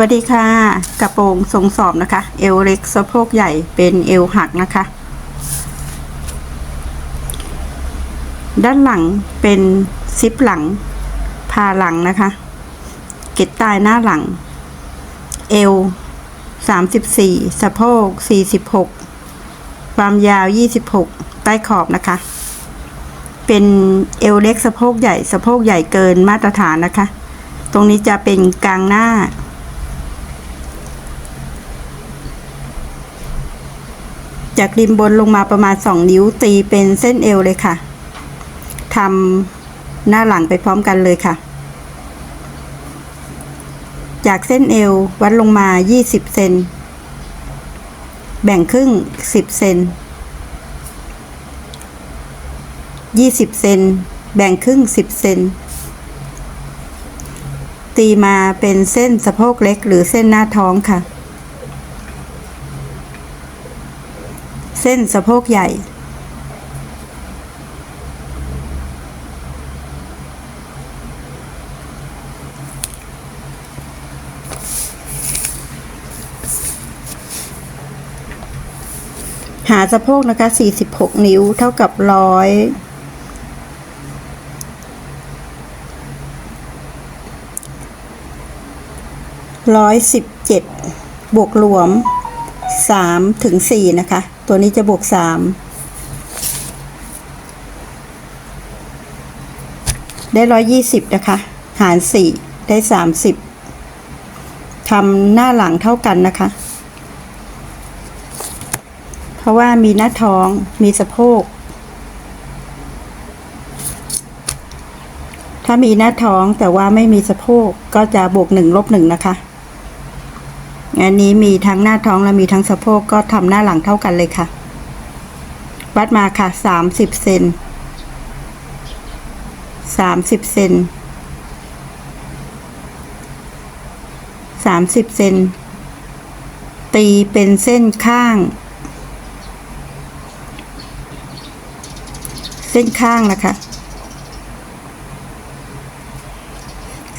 วัสดีค่ะ กระโปรงทรงสอบนะคะ เอวเล็กสะโพกใหญ่เป็นเอวหักนะคะ ด้านหลังเป็นซิปหลังพาหลังนะคะ เก็ตตายหน้าหลัง เอวสามสิบสี่สะโพกสี่สิบหกความยาวยี่สิบหกใต้ขอบนะคะ เป็นเอวเล็กสะโพกใหญ่สะโพกใหญ่เกินมาตรฐานนะคะ ตรงนี้จะเป็นกลางหน้า จากริมบนลงมาประมาณ 2 นิ้วตีเป็นเส้นเอวเลยค่ะทำหน้าหลังไปพร้อมกันเลยค่ะ จากเส้นเอววัดลงมา 20 เซนแบ่งครึ่ง 10 เซน20 เซนแบ่งครึ่ง 10 เซนตีมาเป็นเส้นสะโพกเล็กหรือเส้นหน้าท้องค่ะ ส้นสะโพกใหญ่ หาสะโพกนะคะ 46 นิ้วเท่ากับร้อยร้อยสิบเจ็ดบวกรวมสามถึงสี่นะคะ ตัวนี้จะบวกสามได้ร้อยยี่สิบนะคะ หารสี่ได้สามสิบทำหน้าหลังเท่ากันนะคะ เพราะว่ามีหน้าท้องมีสะโพก ถ้ามีหน้าท้องแต่ว่าไม่มีสะโพกก็จะบวกหนึ่งลบหนึ่งนะคะ อันนี้มีทั้งหน้าท้องและมีทั้งสะโพกก็ทำหน้าหลังเท่ากันเลยค่ะ วัดมาค่ะสามสิบเซนสามสิบเซนสามสิบเซนตีเป็นเส้นข้าง เส้นข้างนะคะ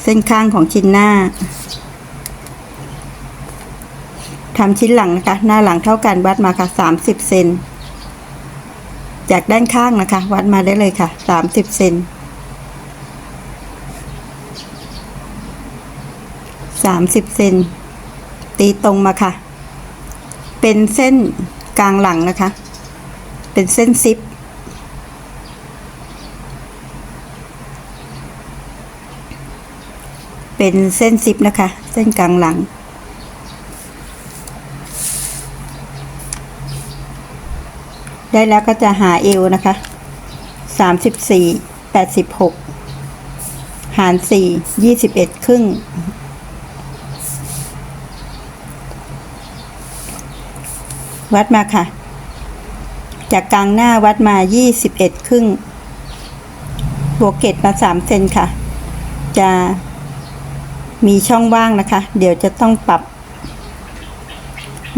เส้นข้างของชิ้นหน้า ทำชิ้นหลังนะคะ หน้าหลังเท่ากันวัดมาค่ะสามสิบเซน จากด้านข้างนะคะ วัดมาได้เลยค่ะสามสิบเซนสามสิบเซน ตีตรงมาค่ะ เป็นเส้นกลางหลังนะคะ เป็นเส้นซิปเป็นเส้นซิปนะคะ เส้นกลางหลัง ได้แล้วก็จะหาเอวนะคะสามสิบสี่แปดสิบหกหารสี่ยี่สิบเอ็ดครึ่ง วัดมาค่ะ จากกลางหน้าวัดมายี่สิบเอ็ดครึ่งบวกเกตมาสามเซนค่ะ จะมีช่องว่างนะคะ เดี๋ยวจะต้องปรับ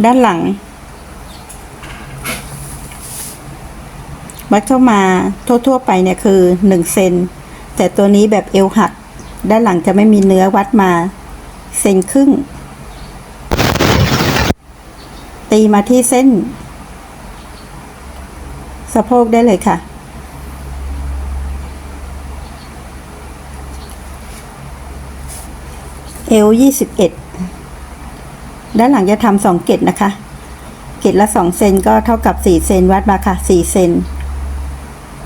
ด้านหลัง วัดเข้ามาทั่วๆไปเนี่ยคือหนึ่งเซนแต่ตัวนี้แบบเอวหัก ด้านหลังจะไม่มีเนื้อวัดมาเซนครึ่ง ตีมาที่เส้น สะโพกได้เลยค่ะ เอวยี่สิบเอ็ดด้านหลังจะทำสองเกตนะคะ เกตละสองเซนก็เท่ากับสี่เซนวัดมาค่ะสี่เซน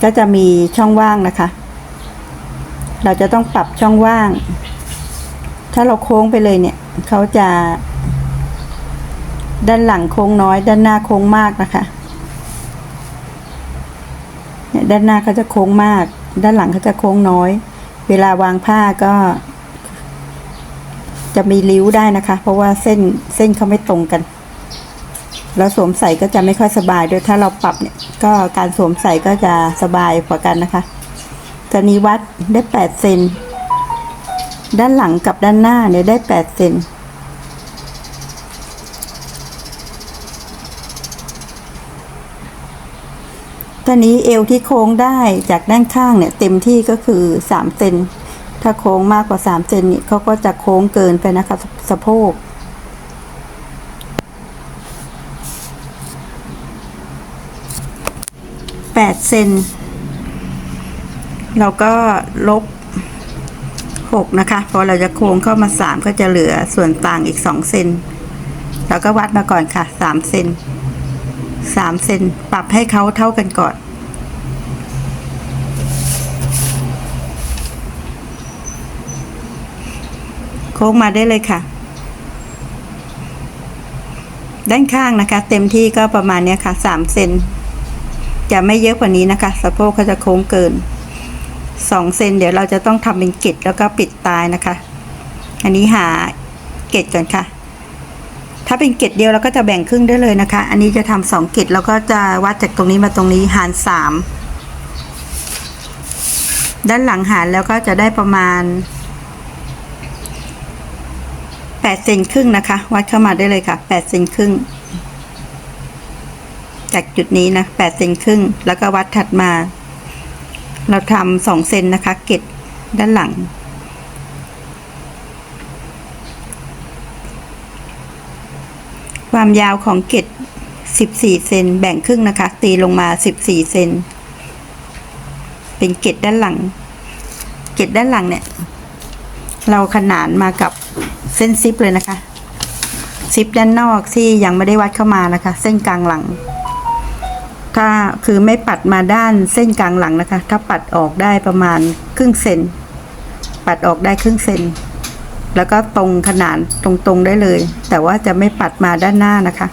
ก็จะมีช่องว่างนะคะ เราจะต้องปรับช่องว่าง ถ้าเราโค้งไปเลยเนี่ยเขาจะ ด้านหลังโค้งน้อย ด้านหน้าโค้งมากนะคะเนี่ยด้านหน้าเขาจะโค้งมาก ด้านหลังเขาจะโค้งน้อย เวลาวางผ้าก็ จะมีริ้วได้นะคะ เพราะว่าเส้นเส้นเขาไม่ตรงกัน แล้วสวมใส่ก็จะไม่ค่อยสบายด้วยถ้าเราปรับเนี่ยก็การสวมใส่ก็จะสบายกว่ากันนะคะตัวนี้วัดได้แปดเซนด้านหลังกับด้านหน้าเนี่ยได้แปดเซนตอนนี้เอวที่โค้งได้จากด้านข้างเนี่ยเต็มที่ก็คือสามเซนถ้าโค้งมากกว่าสามเซนนี่เขาก็จะโค้งเกินไปนะคะสสะโพก แปด เซนเราก็ลบหกนะคะ พอเราจะโค้งเข้ามาสามก็จะเหลือส่วนต่างอีกสองเซนเราก็วัดมาก่อนค่ะสามเซนสามเซนปรับให้เขาเท่ากันก่อน โค้งมาได้เลยค่ะ ด้านข้างนะคะ เต็มที่ก็ประมาณนี้ค่ะสามเซน จะไม่เยอะกว่านี้นะคะ สะโพกเขาจะโค้งเกินสองเซนเดี๋ยวเราจะต้องทำเป็นเกล็ดแล้วก็ปิดตายนะคะ อันนี้หาเกล็ดก่อนค่ะ ถ้าเป็นเกล็ดเดียวเราก็จะแบ่งครึ่งได้เลยนะคะ อันนี้จะทำสองเกล็ดแล้วก็จะวัดจากตรงนี้มาตรงนี้หารสามด้านหลังหารแล้วก็จะได้ประมาณแปดเซนครึ่งนะคะ วัดเข้ามาได้เลยค่ะแปดเซนครึ่ง จากจุดนี้นะแปดเซนครึ่ง แล้วก็วัดถัดมา เราทำสองเซนนะคะ เกล็ดด้านหลัง ความยาวของเกล็ดสิบสี่เซนแบ่งครึ่งนะคะ ตีลงมาสิบสี่เซนเป็นเกล็ดด้านหลัง เกล็ดด้านหลังเนี่ย เราขนานมากับเส้นซิปเลยนะคะซิปด้านนอกที่ยังไม่ได้วัดเข้ามานะคะ เส้นกลางหลัง ถ้าคือไม่ปัดมาด้านเส้นกลางหลังนะคะ ถ้าปัดออกได้ประมาณครึ่งเซนปัดออกได้ครึ่งเซนแล้วก็ตรงขนานตรงๆได้เลย แต่ว่าจะไม่ปัดมาด้านหน้านะคะ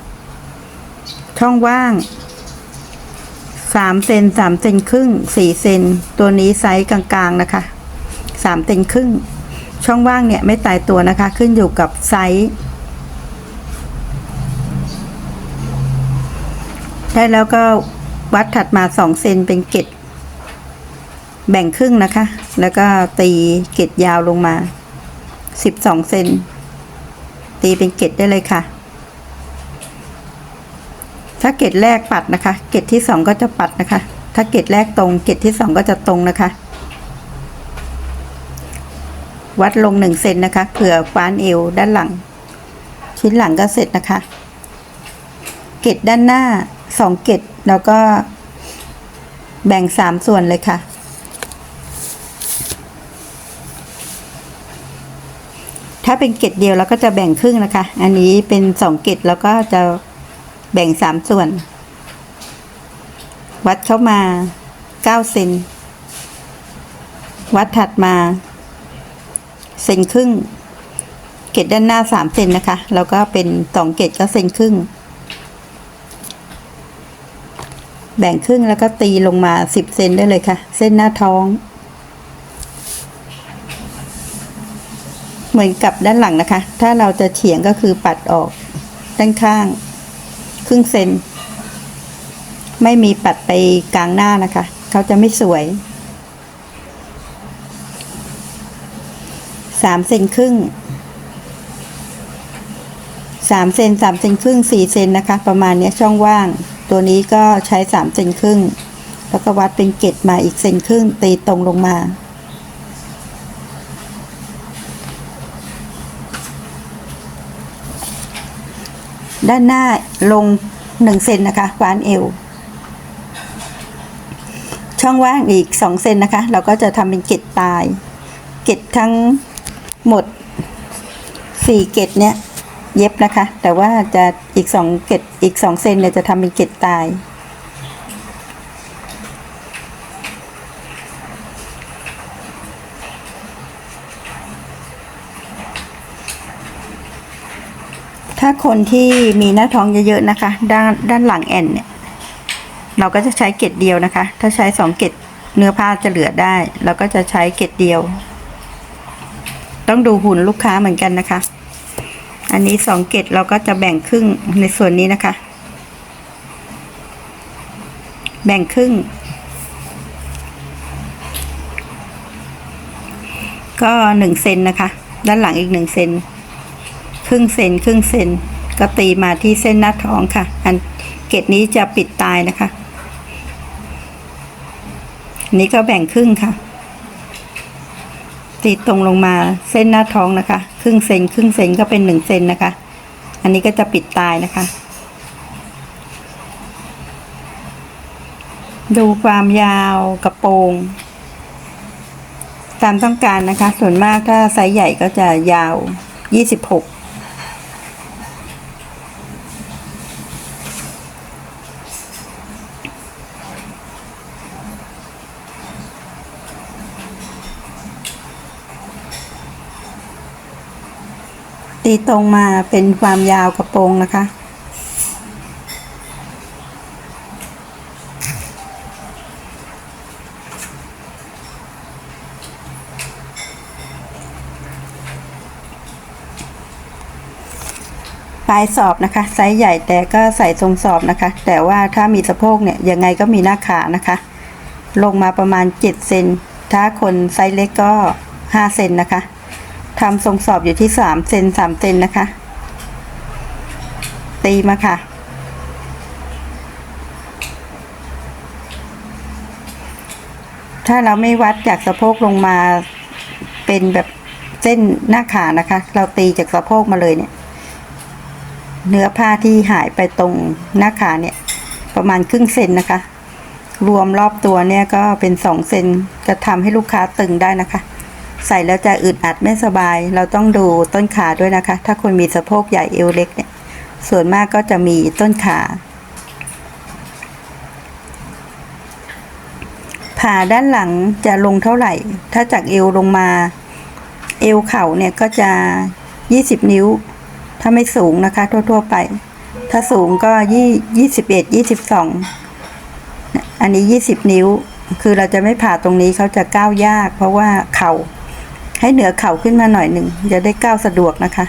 ช่องว่างสามเซนสามเซนครึ่งสี่เซนตัวนี้ไซส์กลางๆนะคะสามเซนครึ่ง ช่องว่างเนี่ยไม่ตายตัวนะคะ ขึ้นอยู่กับไซส์ ได้แล้วก็วัดถัดมาสองเซนเป็นเกล็ดแบ่งครึ่งนะคะ แล้วก็ตีเกล็ดยาวลงมาสิบสองเซนตีเป็นเกล็ดได้เลยค่ะ ถ้าเกล็ดแรกปัดนะคะ เกล็ดที่สองก็จะปัดนะคะ ถ้าเกล็ดแรกตรง เกล็ดที่สองก็จะตรงนะคะ วัดลงหนึ่งเซนนะคะ เผื่อคว้านเอวด้านหลัง ชิ้นหลังก็เสร็จนะคะ เกล็ดด้านหน้า สองเกล็ดแล้วก็แบ่งสามส่วนเลยค่ะ ถ้าเป็นเกล็ดเดียวเราก็จะแบ่งครึ่งนะคะ อันนี้เป็นสองเกล็ดแล้วก็จะแบ่งสามส่วน วัดเข้ามาเก้าเซนวัดถัดมาเซนครึ่ง เกล็ดด้านหน้าสามเซนนะคะ แล้วก็เป็นสองเกล็ดก็เซนครึ่ง แบ่งครึ่งแล้วก็ตีลงมาสิบเซนได้เลยค่ะ เส้นหน้าท้อง เหมือนกับด้านหลังนะคะ ถ้าเราจะเฉียงก็คือปัดออกด้านข้าง ครึ่งเซน ไม่มีปัดไปกลางหน้านะคะ เขาจะไม่สวยสามเซนครึ่งสามเซนสามเซนครึ่งสี่เซนนะคะ ประมาณนี้ช่องว่าง ตัวนี้ก็ใช้สามเซนครึ่ง แล้วก็วัดเป็นเกตมาอีกเซนครึ่ง ตีตรงลงมา ด้านหน้าลงหนึ่งเซนนะคะคว้านเอว ช่องว่างอีกสองเซนนะคะ เราก็จะทำเป็นเกตตาย เกตทั้งหมดสี่เกตเนี้ย เย็บนะคะ แต่ว่าจะอีกสองเกตอีกสองเซนเนี่ยจะทำเป็นเกตตาย ถ้าคนที่มีหน้าท้องเยอะๆนะคะ ด้านด้านหลังแอนเนี่ยเราก็จะใช้เกตเดียวนะคะ ถ้าใช้สองเกตเนื้อผ้าจะเหลือได้ เราก็จะใช้เกตเดียว ต้องดูหุ่นลูกค้าเหมือนกันนะคะ อันนี้สองเกตเราก็จะแบ่งครึ่งในส่วนนี้นะคะ แบ่งครึ่ง ก็หนึ่งเซนนะคะ ด้านหลังอีกหนึ่งเซนครึ่งเซนครึ่งเซนก็ตีมาที่เส้นหน้าท้องค่ะ อันเกตนี้จะปิดตายนะคะ นี้ก็แบ่งครึ่งค่ะ ตีตรงลงมาเส้นหน้าท้องนะคะ ครึ่งเซนครึ่งเซนก็เป็นหนึ่งเซนนะคะ อันนี้ก็จะปิดตายนะคะ ดูความยาวกระโปรงตามต้องการนะคะ ส่วนมากถ้าไซส์ใหญ่ก็จะยาว 26 ตีตรงมาเป็นความยาวกระโปรงนะคะ ปลายสอบนะคะไซส์ใหญ่แต่ก็ใส่ทรงสอบนะคะ แต่ว่าถ้ามีสะโพกเนี่ยยังไงก็มีหน้าขานะคะ ลงมาประมาณ 7 เซนถ้าคนไซส์เล็กก็ 5 เซนนะคะ ทำทรงสอบอยู่ที่3เซน3เซนนะคะ ตีมาค่ะ ถ้าเราไม่วัดจากสะโพกลงมาเป็นแบบเส้นหน้าขานะคะ เราตีจากสะโพกมาเลยเนี่ย เนื้อผ้าที่หายไปตรงหน้าขาเนี่ย ประมาณครึ่งเซนนะคะ รวมรอบตัวเนี่ยก็เป็นสองเซนจะทำให้ลูกค้าตึงได้นะคะ ใส่แล้วจะอึดอัดไม่สบาย เราต้องดูต้นขาด้วยนะคะ ถ้าคนมีสะโพกใหญ่เอวเล็กเนี่ย ส่วนมากก็จะมีต้นขาผ่าด้านหลังจะลงเท่าไหร่ ถ้าจากเอวลงมา เอวเข่าเนี่ยก็จะ 20 นิ้ว ถ้าไม่สูงนะคะ ทั่ว ๆ ไป ถ้าสูงก็ยี่ยี่สิบเอ็ดยี่สิบสองอันนี้ยี่สิบนิ้ว คือเราจะไม่ผ่าตรงนี้เขาจะก้าวยาก เพราะว่าเข่า ให้เหนือเข่าขึ้นมาหน่อยหนึ่งจะได้ก้าวสะดวกนะคะ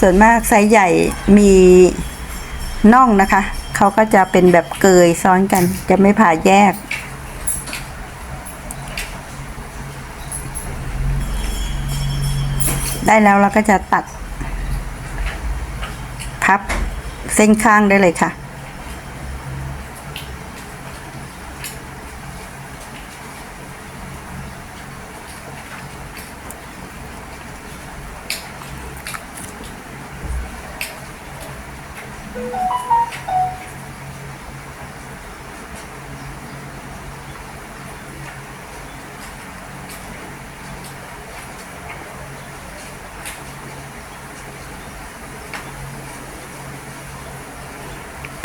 ส่วนมากไซส์ใหญ่มีน่องนะคะ เขาก็จะเป็นแบบเกยซ้อนกัน จะไม่ผ่าแยก ได้แล้วเราก็จะตัด พับเส้นข้างได้เลยค่ะ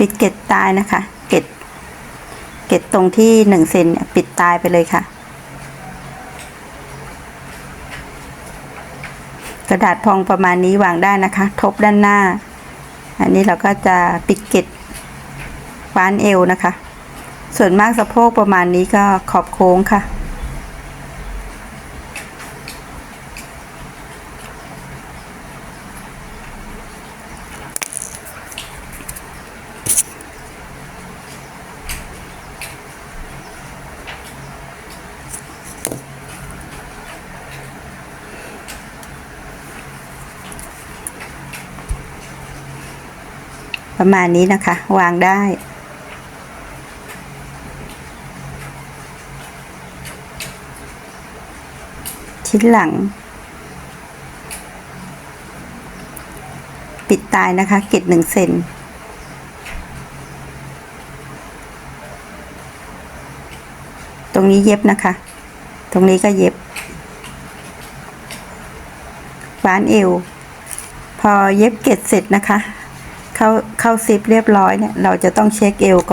ปิดเกล็ดตายนะคะ เกล็ดเกล็ดตรงที่หนึ่งเซนปิดตายไปเลยค่ะ กระดาษพองประมาณนี้วางได้นะคะ ทบด้านหน้า อันนี้เราก็จะปิดเกล็ดฟ้านเอวนะคะ ส่วนมากสะโพกประมาณนี้ก็ขอบโค้งค่ะ ประมาณนี้นะคะ วางได้ ชิ้นหลัง ปิดตายนะคะ เกล็ดหนึ่งเซนตรงนี้เย็บนะคะ ตรงนี้ก็เย็บฟ้านเอว พอเย็บเกล็ดเสร็จนะคะ เข้าเข้าซิปเรียบร้อยเนี่ย เราจะต้องเช็คเอวก่อน